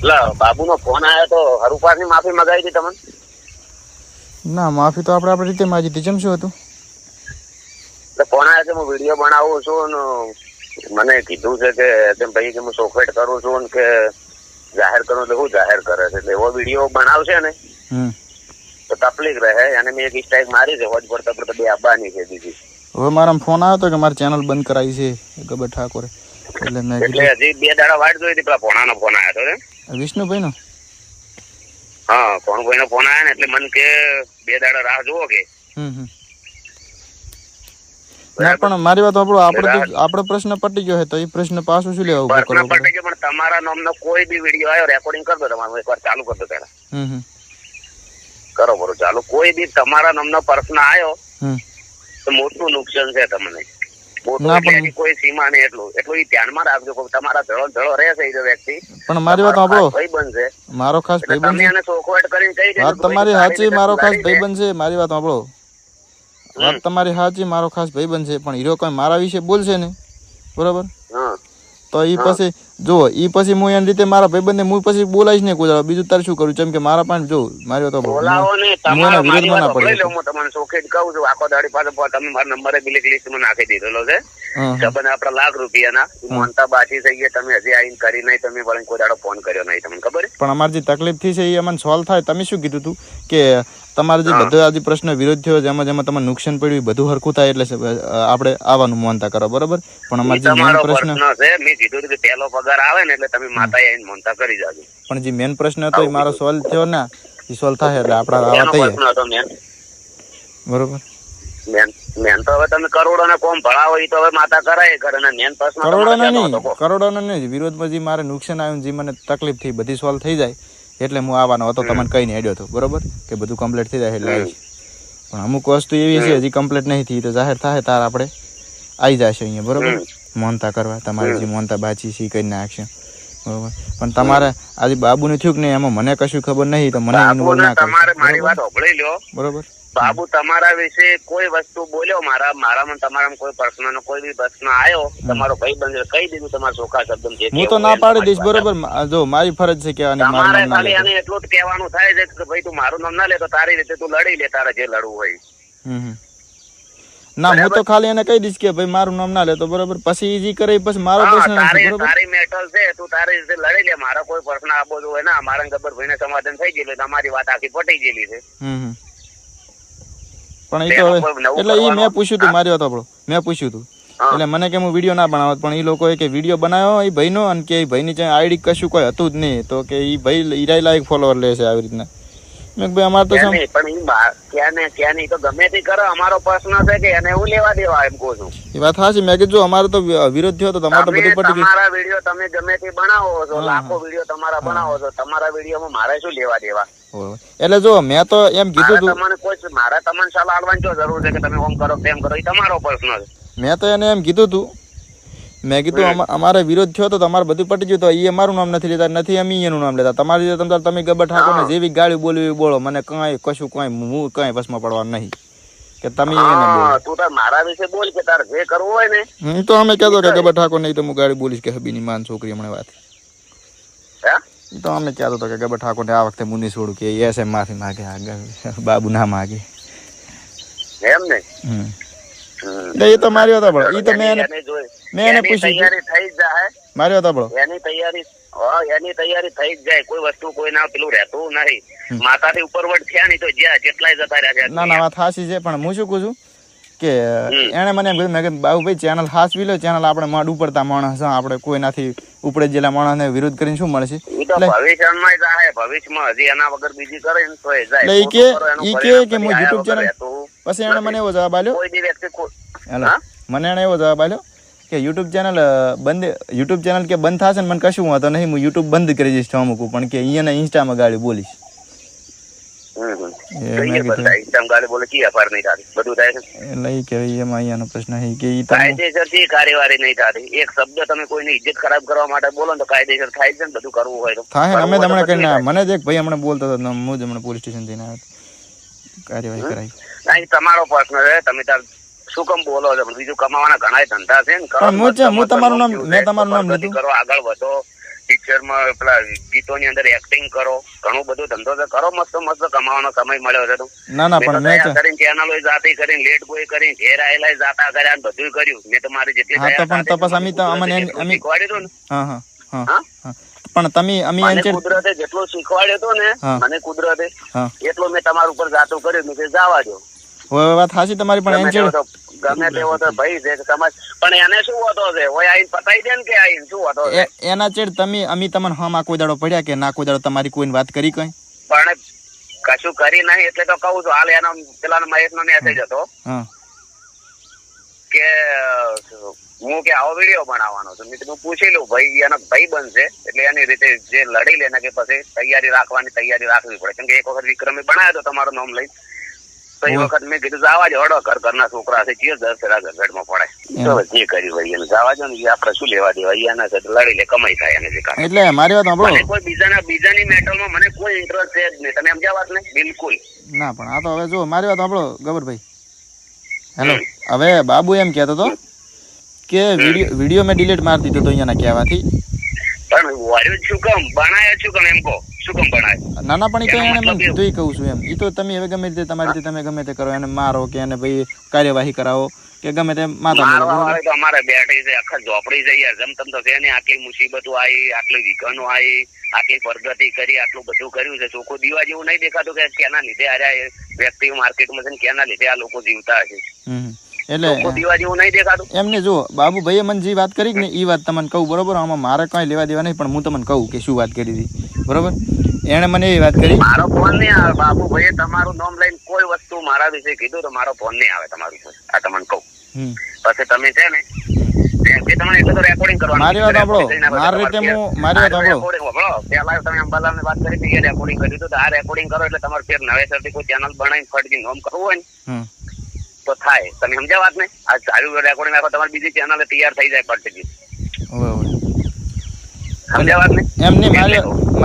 એટલે બાબુનો ફોન આવ્યો તો હરુપાસની માફી મગાવી હતી તમને. ના માફી તો આપણે આપણી રીતે માગી હતી ચમ શું હતું? એટલે ફોન આવ્યો છે હું વીડિયો બનાવું છું ને મને કીધું છે કે તેમ ભાઈ કે હું સોફેટ કરું છું ને કે જાહેર કરું એટલે હું જાહેર કરે છે. એટલે એવો વીડિયો બનાવશે ને તો તકલીફ રહે. અને મેં એક સ્ટ્રાઇક મારી છે હોજ પડતા પડતા બે આવવાની છે દીદી હવે મારા ફોન આવ્યો હતો કે મારી ચેનલ બંધ કરાવી છે ગબર ઠાકોરે. એટલે મેં એટલે હજી બે દાડા વાટ જોઈ હતી પેલા ભોણાનો ફોન આવ્યો હતો ને વિષ્ણુભાઈનો? હા ભોણભાઈ નો ફોન આવ્યો ને એટલે મને કે બે દાડા રાહ જુઓ કે. ના પણ મારી વાત આપણો આપણે આપણો પ્રશ્ન પટી ગયો છે તો એ પ્રશ્ન પાછું શું લેવા ઊભો કરવો પટે પણ તમારા નામનો કોઈ બી વીડિયો આવ્યો રેકોર્ડિંગ કરી દો તમારું એકવાર ચાલુ કરી દો પેલા હમ. કરો બરો ચાલુ. કોઈ બી તમારા નામનો પ્રશ્ન આવ્યો તો મોટું નુકસાન છે તમને. મોટું પણ- કોઈ સીમા નહીં એટલું એટલું ઈ ધ્યાનમાં રાખજો કે તમારા ધડો ધડો રહેશે એ વ્યક્તિ. પણ મારી વાત આપણો ભાઈ બનશે. મારો ખાસ એટલે ભાઈબંધ એને ચોખવટ કરીને કહી દેજો વાત કે ભાઈ તમારી સાચી મારો ખાસ. ભાઈબંધ છે મારી વાત આપણો વાત તમારી સાચી મારો ખાસ ભાઈબંધ છે પણ હીરો કોઈ મારા વિશે બોલશે ને બરોબર? હા. તો એ પછી જો એ પછી હું એની રીતે મારા ભાઈબંધને હું પછી બોલાવીશ ને કોઈ બીજું તારે શું કરું જેમ કે મારા પણ જો મારી તો બોલાવો ને તમારો મારી વિરોધમાં ના પડી હું તમને ચોખેટ કહું છું આખો દાડી પાસે તમે મારા નંબરે બ્લેક લિસ્ટમાં નાખી દીધેલો છે. હા. આપડા લાખ રૂપિયાના મનતા બાકી થઈ ગયા તમે હજી આઈને કરી નહીં તમે વળી કોઈ દાડો ફોન કર્યો નહીં તમને ખબર? પણ અમારી જે તકલીફ થઈ છે એ અમને સોલ્વ થાય. તમે શું કીધું હતું કે તમારે જે બધો આ જે પ્રશ્ન વિરોધ થયો જેમાં જેમાં તમને નુકસાન પડ્યું બધું હરખું થાય એટલે આપણે આવવાનું માનતા કરો બરોબર? પણ અમારે જે મેન પ્રશ્ન છે. મેં કીધું કે પહેલો પગાર આવે ને એટલે તમે માતા આવીને માનતા કરી જાજો. પણ જે મેન પ્રશ્ન હતો એ મારો સોલ્વ થયો ને એ સોલ્વ થાય એટલે આપણે આવા થઈએ. બરોબર? મેન તો હવે તમે કરોડો ને કોમ ભણાવો એ તો હવે માતા કરાય કરે ને મેન પ્રશ્ન કરોડો નહીં કરોડો ને નહીં વિરોધમાં જે મારે નુકસાન આવ્યું જે મને તકલીફ થઈ બધી સોલ્વ થઈ જાય એટલે હું આવવાનો હતો તમને કઈ નહીં હેડ્યો હતો. બરોબર? કે બધું કમ્પ્લીટ થઈ જાય એટલે પણ અમુક વસ્તુ એવી છે હજી કમ્પ્લીટ નહીં થઈ તો જાહેર થાય તાર આપણે આવી જશે અહીંયા બરોબર? મોનતા કરવા તમારે જે મોનતા બાચી છે કરી નાખશે. બરોબર? પણ તમારે આજે બાબુને થયું કે નહીં એમાં મને કશું ખબર નહીં તો મને અનુભવ ના તમારે મારી વાત સાંભળી લ્યો. બરોબર? બાબુ તમારા વિશે કોઈ વસ્તુ બોલ્યો? મારા મારામાં તમારા કોઈ પ્રશ્નનો કોઈ બી પ્રશ્ન આવ્યો તમારો ભાઈ બંધ કહી દીધું તમારા ચોખા શબ્દ જે હું તો ના પાડી દઈશ બરોબર? જો મારી ફરજ છે કહેવાની મારું તમારે ખાલી એને એટલું જ કહેવાનું થાય છે કે ભાઈ તું મારું નામ ના લે તો તારી રીતે તું લડી લે તારે જે લડવું હોય. ના હું તો ખાલી એને કહી દઈશ કે ભાઈ મારું નામ ના લેતો બરોબર? પછી ઈજી કરે પછી મારો પ્રશ્ન નથી તારી બરોબર? તારી મેટલ છે તું તારી રીતે લડી લે મારો કોઈ પ્રશ્ન આપો જો હોય ના મારા ભાઈ ભાઈને સમાધાન થઈ ગયેલું તમારી વાત આખી પટી ગયેલી છે. હમ. પણ એ તો હવે એટલે એ મેં પૂછ્યું હતું મારી વાત આપણો મેં પૂછ્યું હતું એટલે મને કે હું વીડિયો ના બનાવત પણ એ લોકોએ કે વીડિયો બનાવ્યો એ ભાઈનો અને કે એ ભાઈની આઈડી કશું કોઈ હતું જ નહીં. તો કે એ ભાઈ ઈરાય લાયક ફોલોવર લે છે આવી રીતના. મેં ભાઈ અમારે તો પણ ક્યાં ને ક્યાં નહીં તો ગમે તે કરો અમારો પ્રશ્ન છે કે એને હું લેવા દેવા એમ કહું છું. એ વાત સાચી મેં કીધું અમારો તો વિરોધ થયો તો તમારે તો બધું પટી ગયું. તમારા વીડિયો તમે ગમે તે બનાવો છો લાખો વીડિયો તમારા બનાવો છો તમારા વિડીયોમાં મારે શું લેવા દેવા? એટલે જો મેં તો એમ કીધું હતું તમને કોઈ મારે તમને સલાહ આલવાની જરૂર છે કે તમે ઓમ કરો તેમ કરો એ તમારો પ્રશ્ન છે. મેં તો એને એમ કીધું હતું મેં કીધું અમા- અમારે વિરોધ થયો તો તમારે બધું પટી ગયું. તો એ અમારું નામ નથી લેતા નથી અમે એનું નામ લેતા. તમારી રીતે તમે તમે ગબર ઠાકોરને જેવી ગાળી બોલવી બોલો મને કઈ કશું કઈ હું કઈ વસમાં પડવાનું નહીં. કે તમે એને બોલો. તું તાર મારા વિશે બોલ કે તાર જે કરવું હોય ને. હું તો અમે કહેતો કે ગબર ઠાકોર નહીં તો હું ગાડી બોલીશ કે હબીની માન છોકરી હમણાં વાત. હે? તો અમે કહેતો હતો કે ગબર ઠાકોરને આ વખતે મુની છોડું કે એસ એમ માફી માગે બાબુ ના માગે. એમ ને. એ તો મારી વાત પણ એ તો મેં એને જોઈ- મેં એને એની પૂછ્યું તૈયારી થઈ જાય. માર્યો વાત એની તૈયારી એની તૈયારી થઈ જ જાય. કોઈ વસ્તુ કોઈ ના પેલું રહેતું નહીં. માતાથી ઉપરવટ થયા નહીં તો જ્યાં જેટલાય જતા રહ્યા ના ના વાત હાસી છે પણ હું શું કહું છું કે એને એણે મને એમ કીધું મેં કીધું બાબુભાઈ ચેનલ હાસવી લો ચેનલ આપણે માડ ઉપડતા માણસ આપણે કોઈનાથી ઉપડે જેલા માણસને વિરોધ કરીને શું મળશે? ભવિષ્યમાં જાય ભવિષ્યમાં હજી એના વગર બીજી કરે ને એ જાય. એટલે ઈ કે- એનું ઈ કે હું YouTube વગર પછી એણે મને એવો જવાબ આલ્યો કોઈ વ્યક્તિ મને એણે એવો જવાબ આલ્યો કે યુટ્યુબ ચેનલ બંધ યુટ્યુબ ચેનલ કે બંધ થશે ને મને કશું વાંધો નહીં હું યુટ્યુબ બંધ કરી દઈશ તો અમુક પણ કે અહીંયા ઇન્સ્ટામાં ગાડી બોલીશ. હમ, હમ. એ કઈએ મેં કીધું. બધા એકદમ ગાલી બોલે કી અફાર નહીં થતી? બધું થાય છે એટલે ઈ કે એમાં અહીંયાનો પ્રશ્ન છે કે ઈ તમે કાયદેસરથી કાર્યવાહી નહીં થતી. એક શબ્દ તમે કોઈની ઇજ્જત ખરાબ કરવા માટે બોલો ને તો કાયદેસર થાય છે ને બધું કરવું હોય તો. થાય ને અમે કરવું તમને હોય તો કરીને બધું મને જ એક ભાઈ હમણાં બોલતો હતો ને હું જ હમણાં પોલીસ સ્ટેશન જઈને આવ્યો. હતો. કાર્યવાહી કરાવી. થાય. ના, ઈ તમારો પ્રશ્ન છે તમે તાર શું કામ બોલો છો? બીજું કમાવાના ઘણા ધંધા છે ને હું તમારું નામ- મેં તમારું નામ લીધું. કરો આગળ વધો. પિક્ચરમાં પેલા ગીતોની અંદર એક્ટિંગ કરો. ઘણું બધું ધંધો તો કરો મસ્ત મસ્ત કમાવાનો સમય મળ્યો છે ના ના પણ મેં કરીને ચેનલો જાતે કરીને લેટ ગોય કરીને ઘેર આયેલા જાતા કર્યા બધું કર્યું. મેં તો મારી જેટલી હા, તો પણ તપાસ અમે તો અમને અમે- શીખવાડ્યું ને. હા હા હા પણ તમે અમે મને કુદરતે જેટલું શીખવાડ્યો તો ને મને કુદરતે એટલો મેં તમારા ઉપર જાતું કર્યું. મેં જાવા દો હવે વાત હાચી તમારી પણ તો ગમે તેવો તો ભાઈ છે કે તમારે પણ એને શું હોતો છે? હોય આઈને પતાઈ દે ને કે આઈને શું હોતો છે? એના ચેડ તમે અમે તમને હમાં કોઈ દાડો પડ્યા કે ના કોઈ દાડો તમારી કોઈને વાત કરી કઈ? પણ કશું કરી નહીં એટલે તો કહું છું હાલ એનો પેલા મહેશ નો મેસેજ હતો. કે હું કે આવો વીડિયો બનાવવાનો છું. મેં પૂછી લઉં ભાઈ એનો ભાઈ બનશે. એટલે એની રીતે જે લડી લે ને કે પછી તૈયારી રાખવાની તૈયારી રાખવી પડે. કેમ કે એક વખત વિક્રમે બનાવ્યો હતો તમારું નામ લઈ તો એ વખત મેં કીધું જાવા જ હડો ઘર ઘરના છોકરા છે જે દસ ફેરા ગરગડમાં પડે. તો જે કર્યું ભાઈ એને જાવા જો ને એ આપણે શું લેવા દેવા? ઈ એના સાથે લડી લે કમાઈ થાય એને જે એટલે મારી વાત સાંભળો. કોઈ બીજાના બીજાની મેટલમાં મને કોઈ ઇન્ટરેસ્ટ છે જ નહીં. તમે સમજ્યા વાત ને? બિલકુલ. ના પણ આ તો હવે જો મારી વાત સાંભળો ગબરભાઈ હેલો. હવે બાબુ એમ કહેતો હતો કે વીડિયો વીડિયો મેં ડિલીટ મારી દીધો તો અહીંયાના કહેવાથી. પણ વાર્યો છું શું કામ બનાયો શું કેમ એમ કહો? શું કામ બનાય નાના પણ એને મેં કહું છું એમ. એ તો તમે હવે ગમે તે તમારી રીતે તમે ગમે તે કરો એને મારો કે એને ભાઈ કાર્યવાહી કરાવો કે ગમે તે માતા મારો તો અમારે બેઠી છે આખા ઝોપડી છે યાર. જમ તમ તો છે ને આટલી મુસીબતો આવી આટલી વિઘનો આવી આટલી પ્રગતિ કરી આટલું બધું કર્યું છે. ચોખ્ખું દીવા જેવું નહીં દેખાતું કે કેના લીધે આર્યા વ્યક્તિ માર્કેટમાં છે ને કેના લીધે આ લોકો જીવતા હશે. એટલે એમને જો બાબુભાઈએ મને જે વાત કરી ને એ વાત તમને કહું બરોબર? આમાં મારે કઈ લેવા દેવા નહીં પણ હું તમને કહું કે શું વાત કરી હતી. બરોબર? એણે મને એ વાત કરી. મારો ફોન નહીં આવે બાબુ ભાઈ તમારું નામ લઈને કોઈ વસ્તુ મારા વિશે કીધું તો મારો ફોન નહીં આવે તમારું વિશે. આ તમને કહું. પછી તમે છે ને રેકોર્ડિંગ મારી વાત સાંભળો. મારી રીતે હું- મારી વાત આ સાંભળો. રેકોર્ડિંગ સાંભળો. પહેલા વાત કરી હતી, રેકોર્ડિંગ કર્યું તો આ રેકોર્ડિંગ કરો એટલે તમારે ફેર નવેસરથી કોઈ ચેનલ બનાવીને ફટકી નોમ કરવું હોય ને તો થાય. તમે સમજ્યા વાત ને આ રેકોર્ડિંગ તમારી બીજી ચેનલ તૈયાર થઈ જાય પડતી સમજ્યા વાત ને એમ નહીં મારી એટલે કહું.